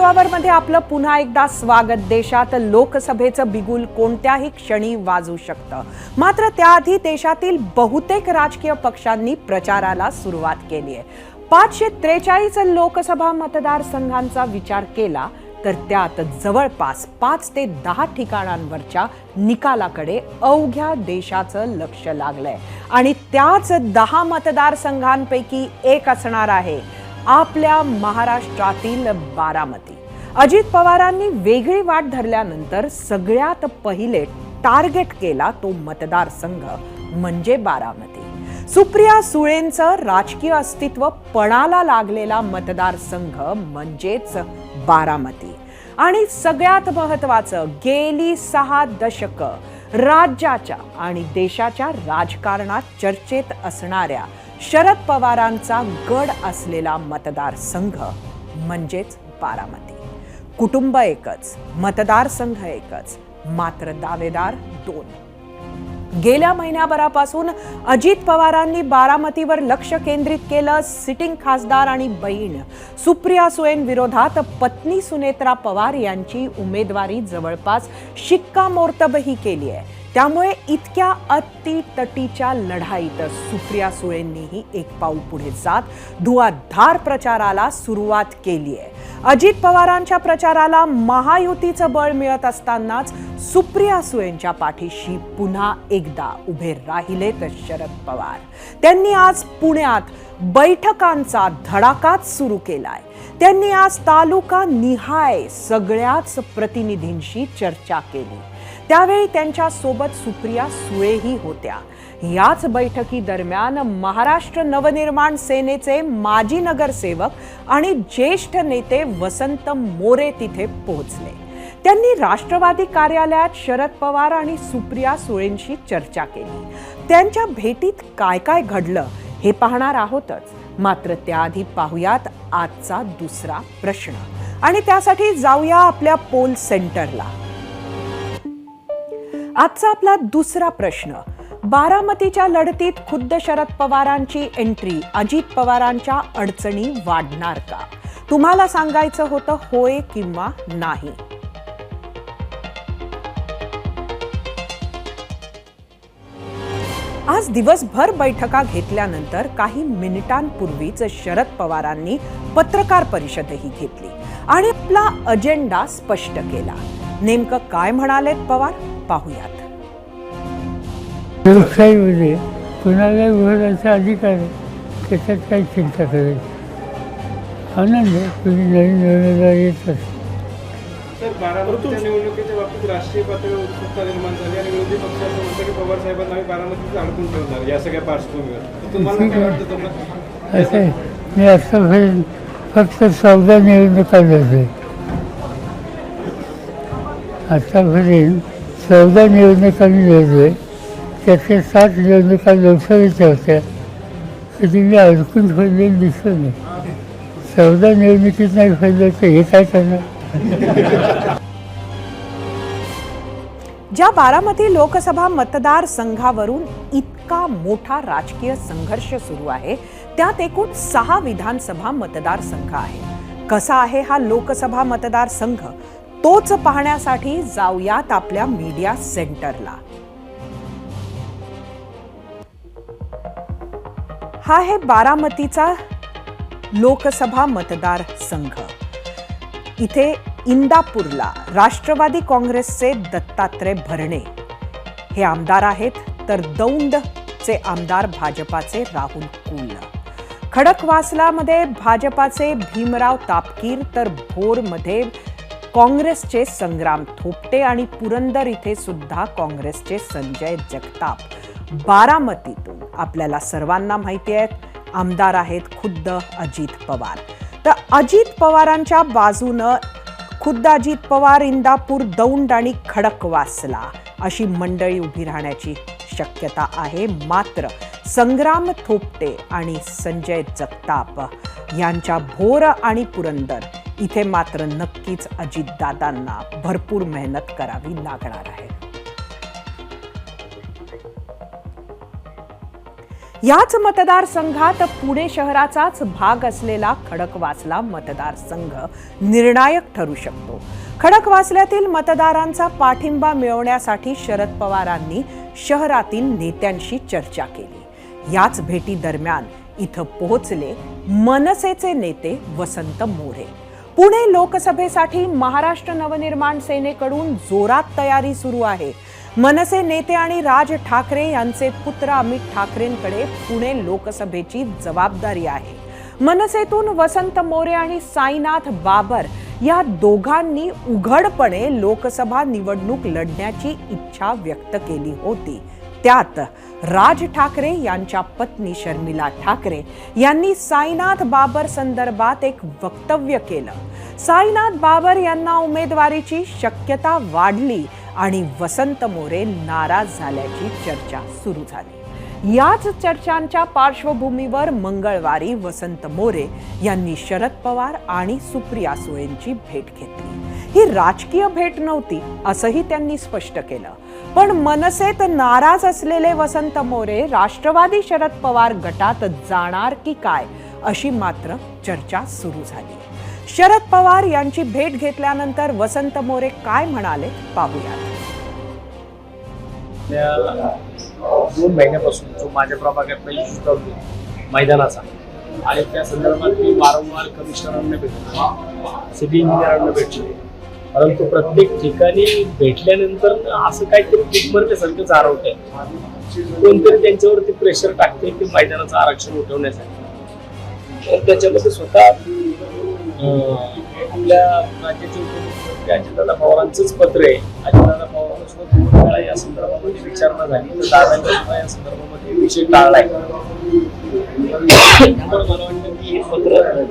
Zero मध्ये आपलं पुन्हा एकदा स्वागत. देशात लोकसभेचं बिगुल कोणत्याही क्षणी वाजू शकतं. मात्र त्याआधी देशातील बहुतेक राजकीय पक्षांनी प्रचाराला सुरुवात केली आहे. पाचशे त्रेचाळीस लोकसभा मतदारसंघांचा विचार केला तर त्यात जवळपास पाच ते दहा ठिकाणांवरच्या निकालाकडे अवघ्या देशाचं लक्ष लागलंय. आणि त्याच दहा मतदारसंघांपैकी एक असणार आहे आपल्या महाराष्ट्रातील बारामती. अजित पवारांनी वेगळी वाट धरल्यानंतर सगळ्यात पहिले टार्गेट केला तो मतदारसंघ म्हणजे बारामती. सुप्रिया सुळेंचं राजकीय अस्तित्व पणाला लागलेला मतदारसंघ म्हणजेच बारामती. आणि सगळ्यात महत्वाचं गेली सहा दशक राज्याच्या आणि देशाच्या राजकारणात चर्चेत असणाऱ्या शरद पवारांचा गड असलेला मतदारसंघ म्हणजेच बारामती. कुटुंब एकच मतदारसंघ एकच मात्र दावेदार दोन. गेल्या महिन्याभरापासून अजित पवारांनी बारामतीवर लक्ष केंद्रित केलं सिटिंग खासदार आणि बहीण. सुप्रिया सुळें विरोधात पत्नी सुनेत्रा पवार यांची उमेदवारी जवळपास शिक्कामोर्तबही केली आहे. त्यामुळे इतक्या अतितटीच्या लढाईत सुप्रिया सुळेंनीही एक पाऊल पुढे जात धुवाधार प्रचाराला सुरुवात केली आहे. अजित पवारांच्या प्रचाराला महायुतीचं बळ मिळत असतानाच सुप्रिया सुळेंच्या पाठीशी पुन्हा एकदा उभे राहिले तर शरद पवार. त्यांनी आज पुण्यात बैठकांचा धडाकाच सुरू केलाय. त्यांनी आज तालुका निहाय सगळ्याच प्रतिनिधींशी चर्चा केली. त्यावेळी त्यांच्यासोबत सुप्रिया सुळेही होत्या. याच बैठकी दरम्यान महाराष्ट्र नवनिर्माण सेनेचे माजी नगरसेवक आणि ज्येष्ठ नेते वसंत मोरे तिथे पोहोचले. त्यांनी राष्ट्रवादी कार्यालयात शरद पवार आणि सुप्रिया सुळेंशी चर्चा केली. त्यांच्या भेटीत काय काय घडलं हे पाहणार आहोतच. मात्र त्याआधी पाहुयात आजचा दुसरा प्रश्न. आणि त्यासाठी जाऊया आपल्या पोल सेंटरला. आजचा आपला दुसरा प्रश्न. बारामतीच्या लढतीत खुद्द शरद पवारांची एंट्री अजित पवारांच्या अडचणी वाढणार का? तुम्हाला सांगायचं होतं होय किंवा नाही. आज दिवसभर बैठका घेतल्यानंतर काही मिनिटांपूर्वीच शरद पवारांनी पत्रकार परिषदही घेतली आणि आपला अजेंडा स्पष्ट केला. नेमकं काय म्हणालेत पवार? पाहुयात. लोकशाहीमध्ये कुणाला बोलायचा अधिकार आहे त्याच्यात काही चिंता करायची आनंद आहे तुम्ही नवीन निवडणुका येत असतात सर बारामतीच्या निवडणुकीच्या बाबतीत राष्ट्रीय पातळीवर उत्सुकता निर्माण झाली आणि विरोधी पक्ष असं म्हणतं की पवार साहेबांना आम्ही बारामतीत अडकून ठेवणार या सगळ्या पार्श्वभूमीवर. तर तुम्हाला काय वाटतं तुम्हाला असं आहे. मी आत्तापर्यंत फक्त चौदा निवडणुका लढले आत्तापर्यंत चौदा निवडणुका मी लढले त्याचे सात निवडणुका लोकसभेच्या होत्या कधी मी अडकून ठेवलेलं दिसलं नाही. चौदा निर्मितीत नाही फैलं तर हे काय करणार? ज्या बारामती लोकसभा मतदारसंघावरून इतका मोठा राजकीय संघर्ष सुरू आहे त्यात एकूण सहा विधानसभा मतदारसंघ आहे कसा आहे हा लोकसभा मतदारसंघ तोच पाहण्यासाठी जाऊयात आपल्या मीडिया सेंटरला. हा आहे बारामतीचा लोकसभा मतदारसंघ इथे इंदापूरला राष्ट्रवादी काँग्रेसचे दत्तात्रय भरणे. हे आमदार आहेत तर दौंडचे आमदार भाजपाचे राहुल कुल. खडकवासलामध्ये भाजपाचे भीमराव तापकीर तर भोरमध्ये काँग्रेसचे संग्राम थोपटे आणि पुरंदर इथे सुद्धा काँग्रेसचे संजय जगताप. बारामतीतून आपल्याला सर्वांना माहिती आहेत. आमदार आहेत खुद्द अजित पवार. तर अजित पवारांच्या बाजूनं खुद्द अजित पवार इंदापूर दौंड आणि खडकवासला अशी मंडळी उभी राहण्याची शक्यता आहे. मात्र संग्राम थोपटे आणि संजय जगताप यांच्या भोर आणि पुरंदर इथे मात्र नक्कीच अजितदादांना भरपूर मेहनत करावी लागणार आहे. याच मतदारसंघात पुणे शहराचाच भाग असलेला खडकवासला मतदारसंघ निर्णायक ठरू शकतो. खडकवासल्यातील मतदारांचा पाठिंबा मिळवण्यासाठी शरद पवारांनी शहरातील नेत्यांशी चर्चा केली. याच भेटी दरम्यान इथं पोहोचले मनसेचे नेते वसंत मोरे. पुणे लोकसभेसाठी महाराष्ट्र नवनिर्माण सेनेकडून जोरात तयारी सुरू आहे. मनसे नेते आणि राज ठाकरे यांचे पुत्र अमित ठाकरेंकडे पुणे लोकसभेची जबाबदारी आहे. मनसेतून वसंत मोरे आणि साईनाथ बाबर या दोघांनी उघडपणे लोकसभा निवडणूक लढण्याची इच्छा व्यक्त केली होती. त्यात राज ठाकरे यांच्या पत्नी शर्मिला ठाकरे यांनी साईनाथ बाबर संदर्भात एक वक्तव्य केलं. साईनाथ बाबर यांना उमेदवारीची शक्यता वाढली आणि वसंत मोरे नाराज झाल्याची चर्चा सुरू झाली. याच चर्चांच्या पार्श्वभूमीवर मंगळवारी वसंत मोरे यांनी शरद पवार आणि सुप्रिया सुळेंची भेट घेतली. ही राजकीय भेट नव्हती असंही त्यांनी स्पष्ट केलं. पण मनसेत नाराज असलेले वसंत मोरे राष्ट्रवादी शरद पवार गटात जाणार की काय अशी मात्र चर्चा सुरू झाली. शरद पवार यांची भेट घेतल्यानंतर वसंत मोरे काय म्हणाले पाहूया दोन महिन्यापासून जो माझ्या प्रभागातला इश्यू चालू मैदानाचा आणि त्या संदर्भात मी वारंवार कमिशनरांना भेटलो. सिटी इंजिनियरांना भेटलो. परंतु प्रत्येक ठिकाणी भेटल्यानंतर असं काहीतरी टिकमरल्यासारखं जाणवत आहे कोणतरी त्यांच्यावरती प्रेशर टाकते की मैदानाचं आरक्षण उठवण्यासाठी. तर त्याच्यामध्ये स्वतः आपल्या राज्याचे उपमुख्यमंत्री अजितदादा पवारांचंच पत्र आहे. अजितदादा पवारांसोबत सुद्धा दोन वेळा या संदर्भामध्ये विचारणा झाली तर दादांनी सुद्धा या संदर्भामध्ये विषय टाळलाय त्यामुळे मला वाटतं की हे पत्र अं,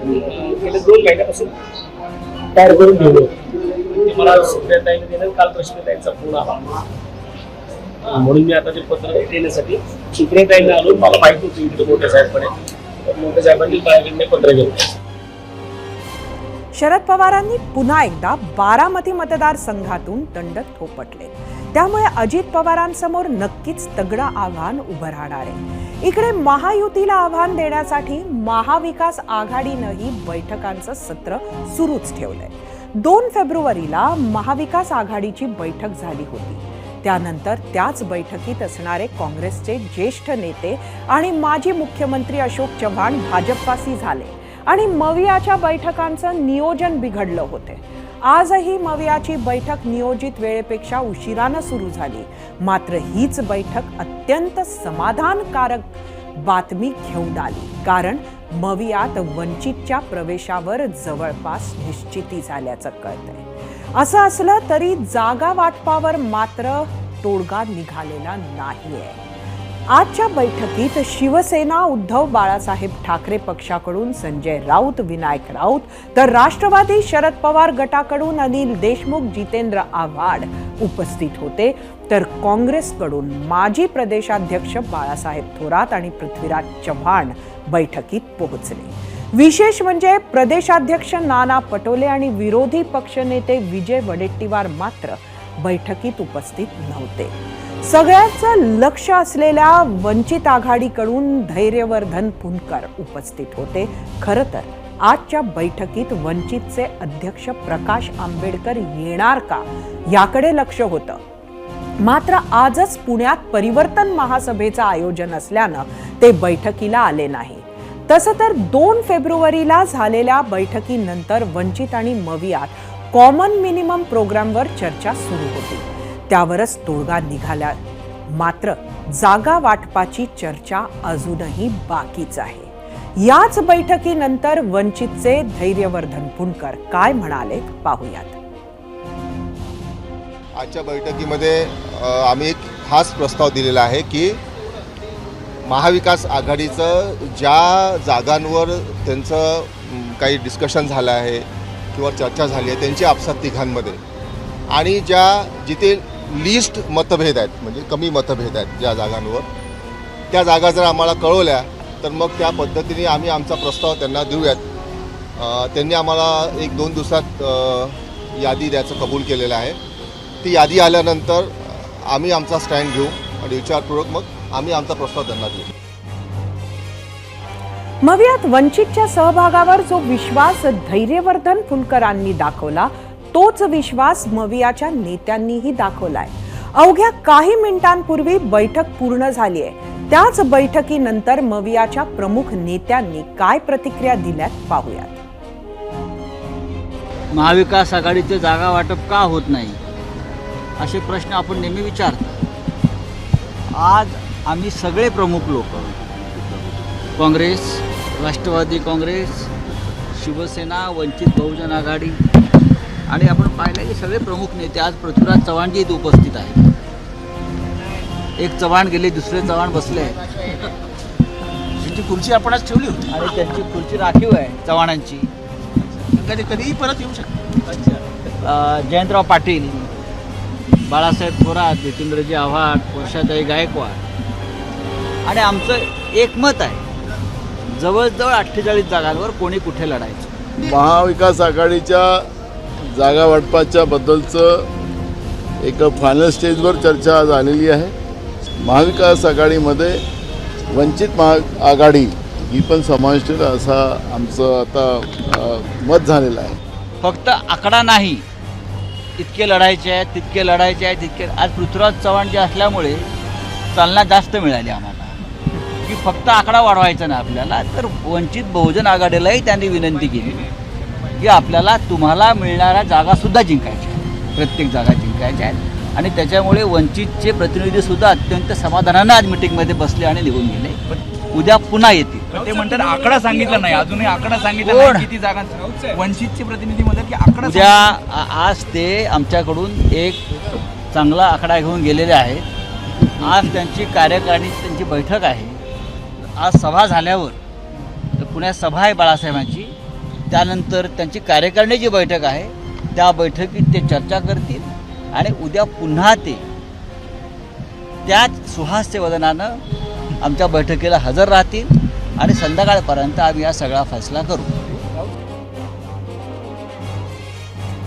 गेल्या दोन महिन्यापासून तयार करून ठेवलं म्हणजे मला सुप्रियाताईने दिलं काल प्रश्नताईंचा फोन आला. म्हणून मी आता ते पत्र देण्यासाठी सुप्रियाताईने आलो. मला माहिती होती इकडे मोठ्या साहेबकडे. मोठ्या साहेबांनी माझ्याकडे पत्र घेतलं. शरद पवारांनी पुन्हा एकदा बारामती मतदारसंघातून दंड थोपटले. त्यामुळे अजित पवारांसमोर नक्कीच तगडं आव्हान उभं राहणार आहे. इकडे महायुतीला आव्हान देण्यासाठी महाविकास आघाडीनंही बैठकांचं सत्र सुरूच ठेवलंय. दोन फेब्रुवारीला महाविकास आघाडीची बैठक झाली होती. त्यानंतर त्याच बैठकीत असणारे काँग्रेसचे ज्येष्ठ नेते आणि माजी मुख्यमंत्री अशोक चव्हाण भाजपवासी झाले. आणि मवियाच्या बैठकांचं नियोजन बिघडलं होते. आजही मवियाची बैठक नियोजित वेळेपेक्षा उशिरानं सुरू झाली. मात्र हीच बैठक अत्यंत समाधानकारक बातमी घेऊन आली. कारण मवियात वंचितच्या प्रवेशावर जवळपास निश्चिती झाल्याचं कळतंय. असं असलं तरी जागा वाटपावर मात्र तोडगा निघालेला नाहीये. आजच्या बैठकीत शिवसेना उद्धव बाळासाहेब ठाकरे पक्षाकडून संजय राऊत विनायक राऊत तर राष्ट्रवादी शरद पवार गटाकडून अनिल देशमुख जितेंद्र आव्हाड उपस्थित होते. तर काँग्रेसकडून माजी प्रदेशाध्यक्ष बाळासाहेब थोरात आणि पृथ्वीराज चव्हाण बैठकीत पोहोचले. विशेष म्हणजे प्रदेशाध्यक्ष नाना पटोले आणि विरोधी पक्षनेते विजय वडेट्टीवार मात्र बैठकीत उपस्थित नव्हते. सगळ्यांचं लक्ष असलेल्या वंचित आघाडीकडून धैर्यवर्धन पुनकर उपस्थित होते. खरं तर आजच्या बैठकीत वंचितचे अध्यक्ष प्रकाश आंबेडकर येणार का? याकडे लक्ष होतं. मात्र आजच पुण्यात परिवर्तन महासभेचं आयोजन असल्यानं ते बैठकीला आले नाही. तसं तर दोन फेब्रुवारीला झालेल्या बैठकीनंतर वंचित आणि मवियात कॉमन मिनिमम प्रोग्रामवर चर्चा सुरू होती. त्यावरच तोडगा निघाला मात्र जागा वाटपाची चर्चा अजूनही बाकीच आहे. याच बैठकीनंतर वंचितचे धैर्यवर्धन पुणकर काय म्हणाले पाहूयात. आजच्या बैठकीमध्ये आम्ही एक खास प्रस्ताव दिलेला आहे की महाविकास आघाडीचं ज्या जागांवर त्यांचं काही डिस्कशन झालं आहे किंवा चर्चा झाली आहे त्यांची आपसात तिघांमध्ये. आणि ज्या जिथे लिस्ट मतभेद आहेत म्हणजे कमी मतभेद आहेत ज्या जागांवर. त्या जागा जर आम्हाला कळवल्या तर मग त्या पद्धतीने आम्ही आमचा प्रस्ताव त्यांना देऊयात. त्यांनी आम्हाला एक दोन दिवसात यादी द्यायचं कबूल केलेलं आहे. ती यादी आल्यानंतर आम्ही आमचा स्टँड घेऊ आणि विचारपूर्वक मग आम्ही आमचा प्रस्ताव त्यांना देऊ. मवियात वंचितच्या सहभागावर जो विश्वास धैर्यवर्धन फुलकरांनी दाखवला तोच विश्वास मवियाच्या नेत्यांनीही दाखवलाय. अवघ्या काही मिनिटांपूर्वी बैठक पूर्ण झाली आहे. त्याच बैठकीनंतर मवियाच्या प्रमुख नेत्यांनी काय प्रतिक्रिया दिल्यात पाहूयात. महाविकास आघाडीचे जागा वाटप का होत नाही? असे प्रश्न आपण नेहमी विचारतो. आज आम्ही सगळे प्रमुख लोक. काँग्रेस राष्ट्रवादी काँग्रेस शिवसेना वंचित बहुजन आघाडी आणि आपण पाहिलं की सगळे प्रमुख नेते आज पृथ्वीराज चव्हाणजी इथे उपस्थित आहेत. एक चव्हाण गेले दुसरे चव्हाण बसले. त्यांची खुर्ची आपणच ठेवली होती. आणि त्यांची खुर्ची राखीव आहे चव्हाणांची. कधी कधीही परत येऊ शकते. जयंतराव पाटील बाळासाहेब थोरात नितींद्रजी आव्हाड वर्षाताई गायकवाड. आणि आमचं एकमत आहे जवळजवळ अठ्ठेचाळीस जागांवर कोणी कुठे लढायचं? महाविकास आघाडीच्या जागा वाटपाच्या बद्दलचं एक फायनल स्टेजवर चर्चा झालेली आहे. महाविकास आघाडीमध्ये वंचित महा आघाडी ही पण समाविष्ट असा आमचं आता मत झालेलं आहे. फक्त आकडा नाही. इतके लढायचे आहेत तितके लढायचे आहेत तितके आज पृथ्वीराज चव्हाण जे असल्यामुळे चालना जास्त मिळाली आम्हाला. की फक्त आकडा वाढवायचा नाही आपल्याला तर वंचित बहुजन आघाडीलाही त्यांनी विनंती केली. की आपल्याला तुम्हाला मिळणाऱ्या जागासुद्धा जिंकायच्या आहेत. प्रत्येक जागा जिंकायच्या आहेत. आणि त्याच्यामुळे वंचितचे प्रतिनिधीसुद्धा अत्यंत समाधानानं आज मिटिंगमध्ये बसले आणि निघून गेले. उद्या पुन्हा येतील. पण ते म्हणतात आकडा सांगितला नाही. अजूनही आकडा सांगितला? नाही. किती जागा वंचितचे प्रतिनिधी म्हणतात की आकडा उद्या आज ते आमच्याकडून एक चांगला आकडा घेऊन गेलेले आहेत. आज त्यांची कार्यकारिणी त्यांची बैठक आहे. आज सभा झाल्यावर तर पुण्यात सभा आहे बाळासाहेबांची. त्यानंतर त्यांची कार्यकारिणीची बैठक आहे त्या बैठकीत ते चर्चा करतील आणि उद्या पुन्हा ते त्याच सुहास्य वदनानं आमच्या बैठकीला हजर राहतील आणि संध्याकाळपर्यंत आम्ही हा सगळा फैसला करू.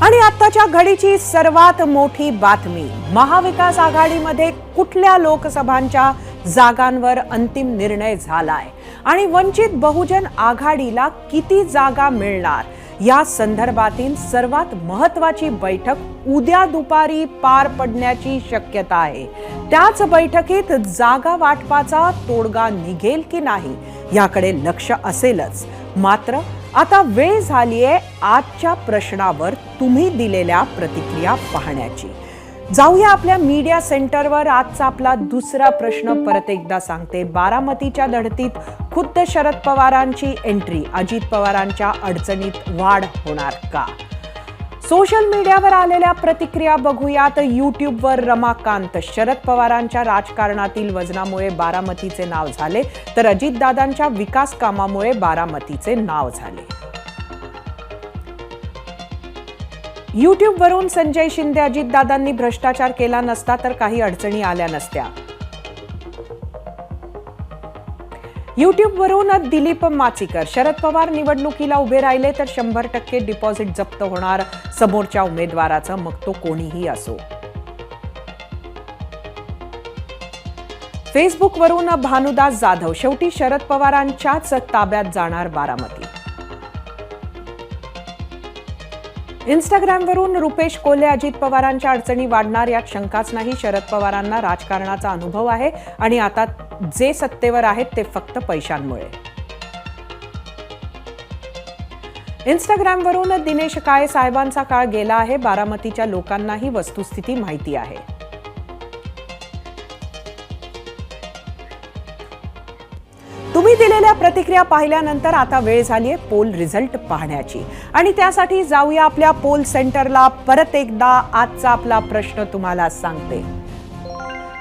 आणि आत्ताच्या घडीची सर्वात मोठी बातमी महाविकास आघाडीमध्ये कुठल्या लोकसभांच्या जागांवर अंतिम निर्णय झालाय. आणि वंचित बहुजन आघाडीला किती जागा मिळणार? या संदर्भातील सर्वात महत्वाची बैठक उद्या दुपारी पार पडण्याची शक्यता आहे. त्याच बैठकीत जागा वाटपाचा तोडगा निघेल की नाही याकडे लक्ष असेलच. मात्र आता वेळ झालीये आजच्या प्रश्नावर तुम्ही दिलेल्या प्रतिक्रिया पाहण्याची. जाऊया आपल्या मीडिया सेंटरवर. आजचा आपला दुसरा प्रश्न परत एकदा सांगते. बारामतीच्या लढतीत खुद्द शरद पवारांची एंट्री अजित पवारांच्या अडचणीत वाढ होणार का? सोशल मीडियावर आलेल्या प्रतिक्रिया बघूयात. युट्यूबवर रमाकांत. शरद पवारांच्या राजकारणातील वजनामुळे बारामतीचे नाव झाले. तर अजितदादांच्या विकास कामामुळे बारामतीचे नाव झाले. युट्यूबवरून संजय शिंदे अजितदादांनी भ्रष्टाचार केला नसता तर काही अडचणी आल्या नसत्या. युट्यूबवरून दिलीप माचीकर. शरद पवार निवडणुकीला उभे राहिले तर शंभर टक्के डिपॉझिट जप्त होणार. समोरच्या उमेदवाराचं मग तो कोणीही असो. फेसबुकवरून भानुदास जाधव. शेवटी शरद पवारांच्याच ताब्यात जाणार बारामती. इंस्टाग्रामवरून रुपेश कोल्हे अजित पवारांच्या अडचणी वाढणार यात शंकाच नाही शरद पवारांना राजकारणाचा अनुभव आहे आणि आता जे सत्तेवर आहेत ते फक्त पैशांमुळे. इंस्टाग्रामवरून दिनेश काळे साहेबांचा काळ गेला आहे. बारामतीच्या लोकांनाही वस्तुस्थिती माहिती आहे. तुम्ही दिलेल्या प्रतिक्रिया पाहिल्यानंतर आता वेळ झाली आहे पोल रिझल्ट पाहण्याची. आणि त्यासाठी जाऊया आपल्या पोल सेंटरला. परत एकदा आजचा आपला प्रश्न तुम्हाला सांगते.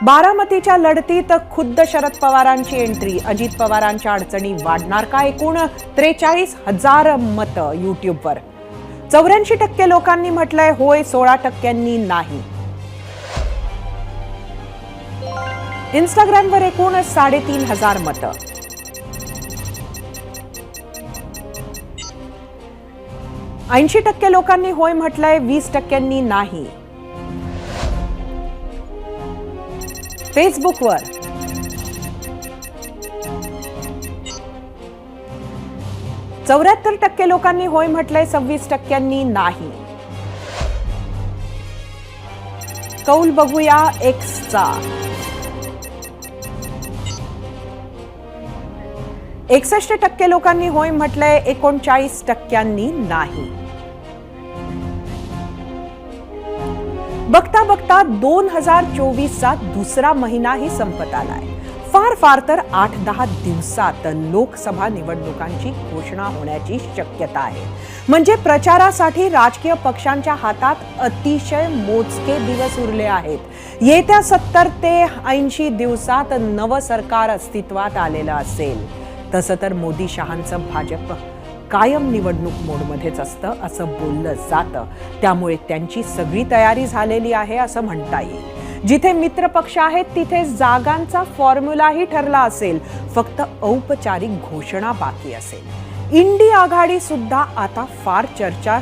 बारामतीच्या लढतीत खुद्द शरद पवारांची एंट्री. अजित पवारांच्या अडचणी वाढणार का एकूण त्रेचाळीस हजार मतं युट्यूबवर. चौऱ्याऐंशी टक्के लोकांनी म्हटलंय होय सोळा टक्क्यांनी नाही. इंस्टाग्रामवर एकूण साडेतीन हजार मतं. ऐंशी टक्के लोकांनी होय म्हटलंय वीस टक्क्यांनी नाही. फेसबुकवर. चौऱ्याहत्तर टक्के लोकांनी होय म्हटलंय सव्वीस टक्क्यांनी नाही. कौल बघूया एक्सचा. एकसष्ट टक्के लोकांनी होय म्हटलंय एकोणचाळीस टक्क्यांनी नाही. बघता बघता दोन हजार चोवीसचा दुसरा महिनाही संपत आलाय. फार फार तर आठ दहा दिवसात लोकसभा निवडणुकांची घोषणा होण्याची शक्यता आहे. म्हणजे प्रचारासाठी राजकीय पक्षांच्या हातात अतिशय मोजके दिवस उरले आहेत. येत्या सत्तर ते ऐंशी दिवसात नवं सरकार अस्तित्वात आलेलं असेल. तसं तर मोदी शहांचं भाजप कायम निवडणूक मोडमध्येच असतं असं बोललं जातं. त्यामुळे त्यांची सगळी तयारी झालेली आहे असं म्हणता येईल. जिथे मित्रपक्ष आहेत तिथे जागांचा फॉर्म्युलाही ठरला असेल. फक्त औपचारिक घोषणा बाकी असेल. इंडी आघाडी सुद्धा आता फार चर्चा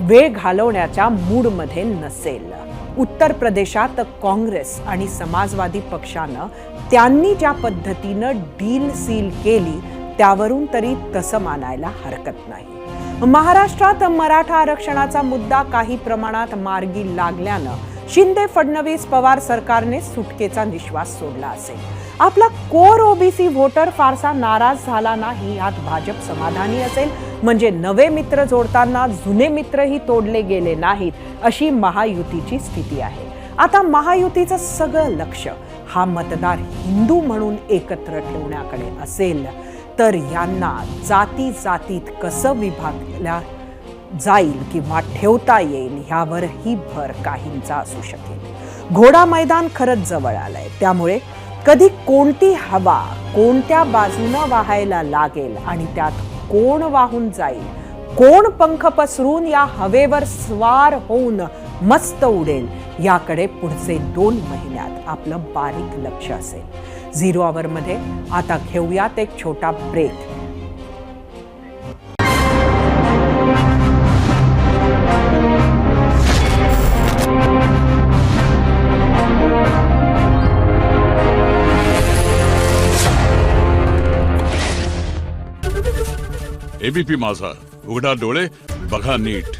वेळ घालवण्याच्या मूडमध्ये नसेल. उत्तर प्रदेशात काँग्रेस आणि समाजवादी पक्षानं त्यांनी ज्या पद्धतीनं डील सील केली त्यावरून तरी तसं मानायला हरकत नाही. महाराष्ट्रात मराठा आरक्षणाचा मुद्दा काही प्रमाणात मार्गी लागल्यानं शिंदे फडणवीस पवार सरकारने सुटकेचा निश्वास सोडला असेल. आपला कोर ओबीसी व्होटर फारसा नाराज झाला नाही यात भाजप समाधानी असेल. म्हणजे नवे मित्र जोडताना जुने मित्रही तोडले गेले नाहीत अशी महायुतीची स्थिती आहे. आता महायुतीचं सगळं लक्ष हा मतदार हिंदू म्हणून एकत्र ठेवण्याकडे असेल. तर यांना जाती जातीत कसं विभागल्या जाईल किंवा ठेवता येईल ह्यावरही भर काहींचा असू शकेल. घोडा मैदान खरंच जवळ आलंय. त्यामुळे कधी कोणती हवा कोणत्या बाजूनं वाहायला लागेल आणि त्यात कोण वाहून जाईल? कोण पंख पसरून या हवेवर स्वार होऊन मस्त उडेल? याकडे पुढचे दोन महिन्यात आपलं बारीक लक्ष असेल. झिरो आवरमध्ये आता घेऊयात एक छोटा ब्रेक एबीपी माझा. उघडा डोळे बघा नीट.